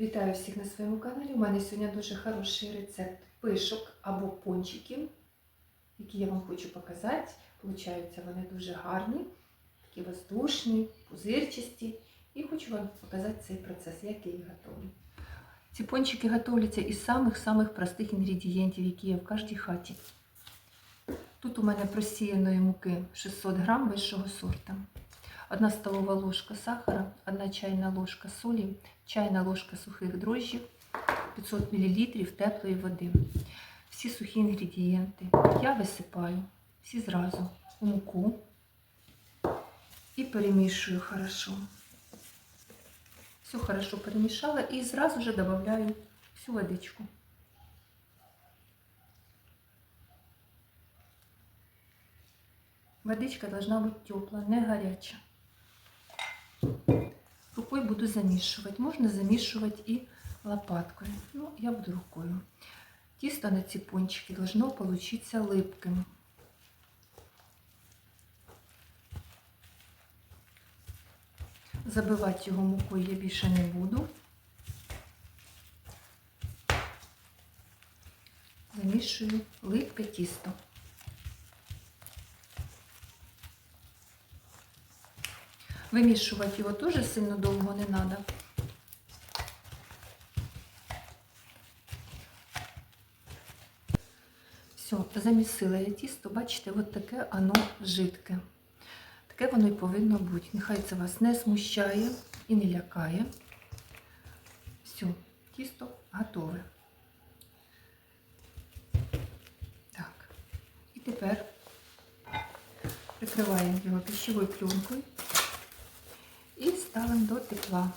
Вітаю всіх на своєму каналі. У мене сьогодні дуже хороший рецепт пишок або пончиків, які я вам хочу показати. Получаються вони дуже гарні, такі воздушні, пузирчасті. І хочу вам показати цей процес, як я їх готую. Ці пончики готуються із самих-самих простих інгредієнтів, які є в кожній хаті. Тут у мене просіяної муки 600 грам вищого сорту. 1 столова ложка сахара, 1 чайна ложка солі, чайна ложка сухих дрожжів, 500 мл теплої води. Всі сухі інгредієнти я висипаю всі зразу у муку і перемішую хорошо. Все хорошо перемішала і зразу же добавляю всю водичку. Водичка должна быть теплая, не горячая. Рукой буду замішувати. Можна замішувати і лопаткою. Ну, я буду рукою. Тісто на ці пончики должно получиться липким. Забивати його мукою я більше не буду. Замішую липке тісто. Вимішувати його теж сильно довго не треба. Все, замісила я тісто, бачите, от таке воно жидке. Таке воно і повинно бути. Нехай це вас не смущає і не лякає. Все, тісто готове. Так, і тепер прикриваємо його пищевою пленкою ставимо до тепла.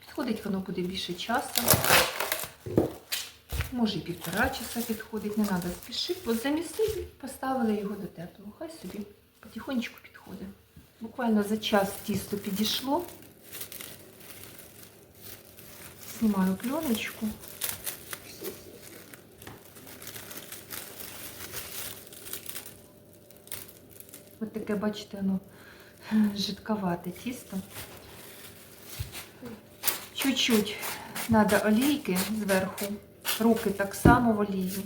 Підходить воно буде більше часу. Може і півтора часа підходить, не треба спішити. От замісили, поставили його до теплого. Хай собі потихонечку підходить. Буквально за час тісто підійшло. Знімаю пленочку. Ось таке, бачите, воно жидковате тісто. Чуть-чуть треба олійки зверху, руки так само в олії.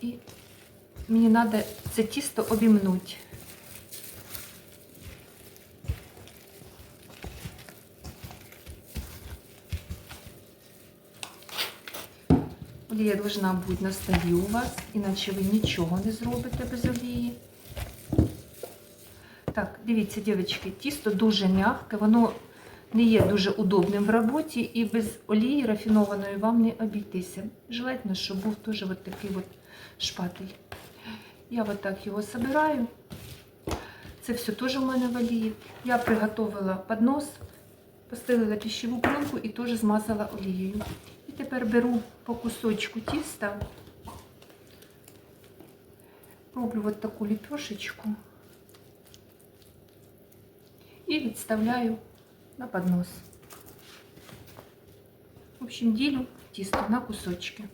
І мені треба це тісто обімнути. Олія должна бути на столі у вас, іначе ви нічого не зробите без олії. Так, дивіться, дівчатки, тісто дуже м'яке, воно не є дуже удобним в роботі і без олії рафінованої вам не обійтися. Желательно, щоб був теж от такий от шпатель. Я от так його собираю. Це все теж у мене в олії. Я приготувала поднос, постелила пищеву пленку і теж змазала олією. І тепер беру по кусочку тіста, роблю от таку ліпешечку і відставляю на поднос. В общем, ділю тісто на кусочки.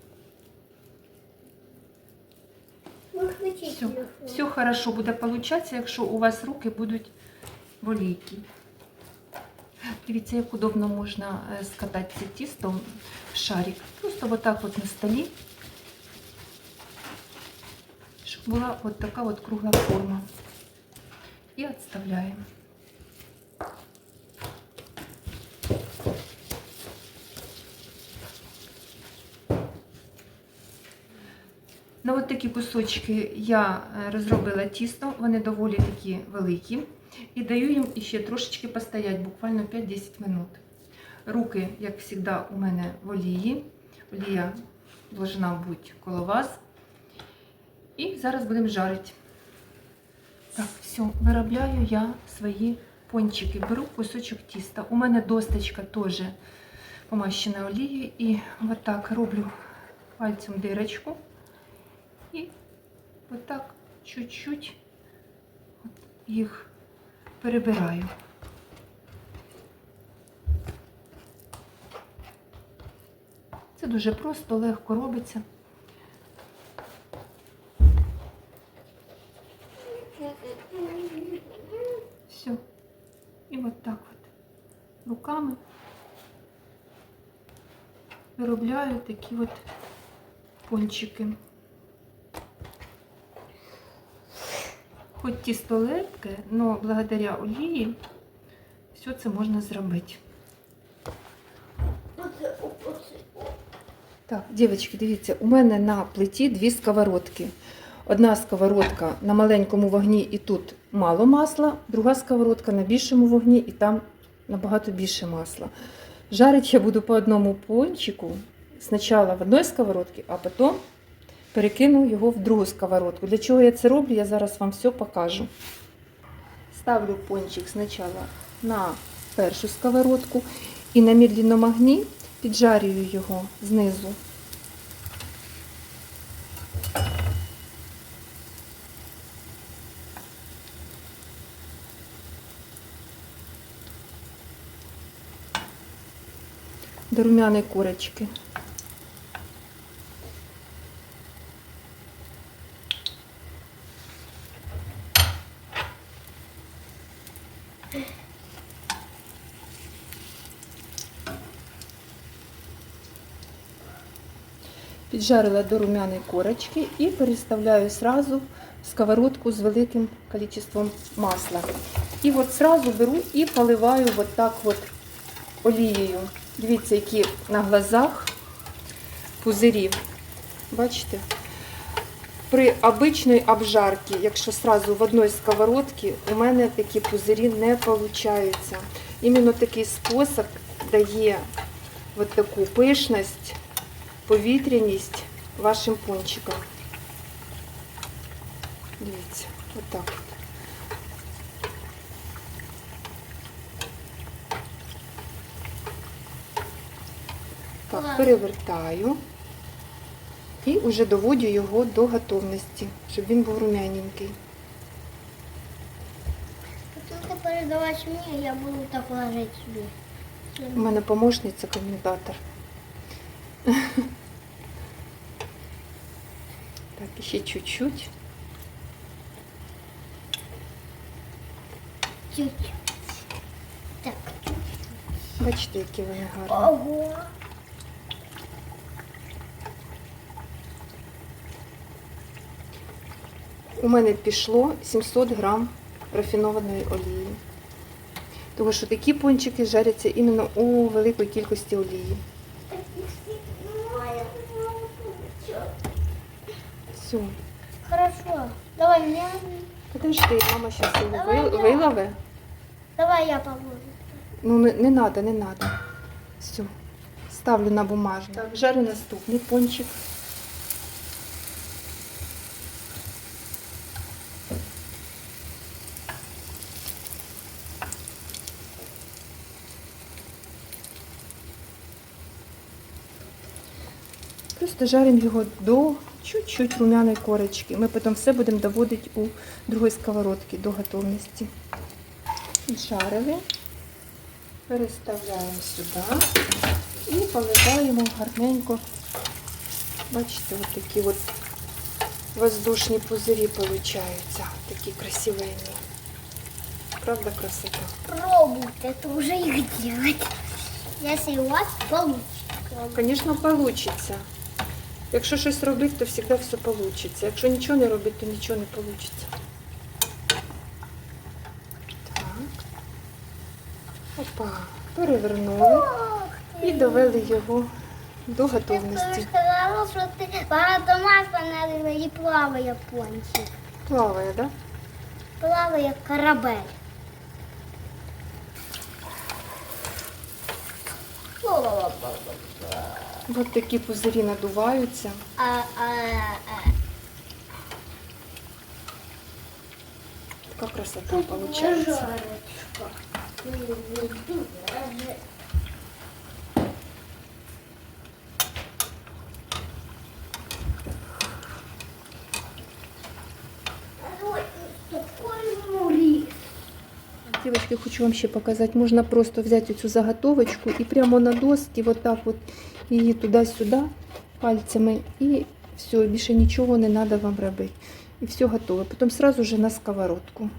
Все, все хорошо буде получатися, якщо у вас руки будуть олійці. Дивіться, як удобно можна е, скатати це тісто в шарик. Просто вот так от на столі, щоб була от така от кругла форма. І відставляємо. От такі кусочки я е, розробила тісто, вони доволі такі великі. І даю їм ще трошечки постоять, буквально 5-10 минут. Руки, як завжди, у мене в олії. Олія должна бути коло вас. І зараз будемо жарити. Так, все, виробляю я свої пончики. Беру кусочок тіста. У мене досточка теж помащена олією. І отак роблю пальцем дирочку. І отак чуть-чуть їх перебираю. Це дуже просто, легко робиться. Все. І от так от руками виробляю такі от пончики. Хоч тісто лепке, але благодаря олії все це можна зробити. О. Так, дівчатки, дивіться, у мене на плиті дві сковородки. Одна сковородка на маленькому вогні і тут мало масла, друга сковородка на більшому вогні і там набагато більше масла. Жарить я буду по одному пончику. Спочатку в одній сковородці, а потім перекину його в другу сковородку. Для чого я це роблю, я зараз вам все покажу. Ставлю пончик спочатку на першу сковородку і на медленному огні піджарюю його знизу. До румяної курочки. Піджарила до румяної корочки і переставляю сразу в сковородку з великим кількістю масла. І от сразу беру і поливаю от так от олією. Дивіться, які на глазах пузирі. Бачите? При обичній обжарці, якщо сразу в одній сковородці, у мене такі пузирі не виходить. Іменно такий спосіб дає от таку пишність повітряність вашим пончикам. Дивіться, отак. Так, перевертаю і вже доводю його до готовності, щоб він був рум'яненький. Потім ти передаваєш мені, я буду так ложити собі. У мене помощниця коментатор. Так, ще чуть-чуть. Чуть. Так. Бачите, які вони гарні. Ого. У мене пішло 700 грам рафінованої олії. Тому що такі пончики жаряться іменно у великій кількості олії. Все. Хорошо. Давай мне. Подожди, мама його Давай ви- я. вилове. Давай я поможу. Ну не, не надо, не надо. Все. Ставлю на бумажник. Так, жарю наступний пончик. Просто жаримо його до чуть-чуть румяної корочки. Ми потім все будемо доводити у другій сковородці до готовності. Жарили. Переставляємо сюди і поливаємо гарненько. Бачите, от такі от воздушні пузирі получаються. Такі красивенні. Правда, красота? Пробуйте, это уже их делать. Если у вас получится. Звісно, вийде. Якщо щось робити, то завжди все вийде. Якщо нічого не робити, то нічого не вийде. Так. Опа, перевернули і довели його до готовності. сказала, что ты багато масла налила і плаває пончик. Плаває, так? Плаває корабель. Ось такі пузирі надуваються. Така красота виходить. Девочки, хочу вам ще показати. Можна просто взяти цю заготовочку і прямо на доски, вот так от її туди-сюди пальцями. І все, більше нічого не треба вам робити. І все готове. Потім сразу же на сковородку.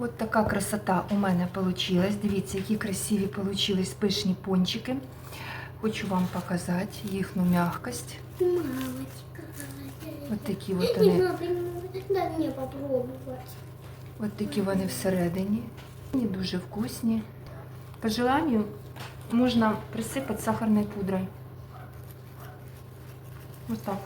От така красота у мене вийшла. Дивіться, які красиві вийшли пишні пончики. Хочу вам показати їхню м'якость. Мамочка. От такі от вони, от такі вони всередині. Вони дуже вкусні. По желанию можна присипати сахарною пудрою. Ось так.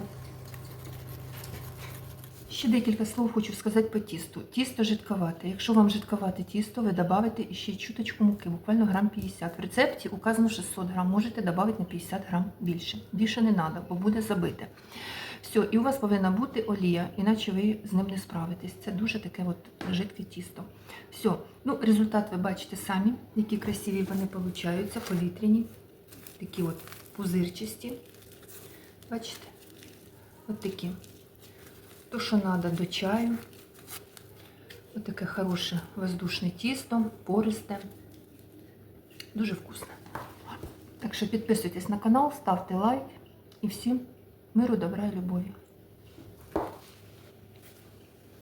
Ще декілька слов хочу сказати по тісту. Тісто жидковате. Якщо вам жидковате тісто, ви додаите ще чуточку муки, буквально грам 50. В рецепті указано 600 грам, можете додати на 50 грам більше. Більше не треба, бо буде забите. Все, і у вас повинна бути олія, іначе ви з ним не справитесь. Це дуже таке от жидке тісто. Все, ну результат ви бачите самі, які красиві вони получаються, повітряні, такі от пузирчасті. Бачите? От такі. То, що треба до чаю. Ось таке хороше воздушне тісто, пористе. Дуже вкусне. Так що підписуйтесь на канал, ставте лайк і всім миру, добра і любові.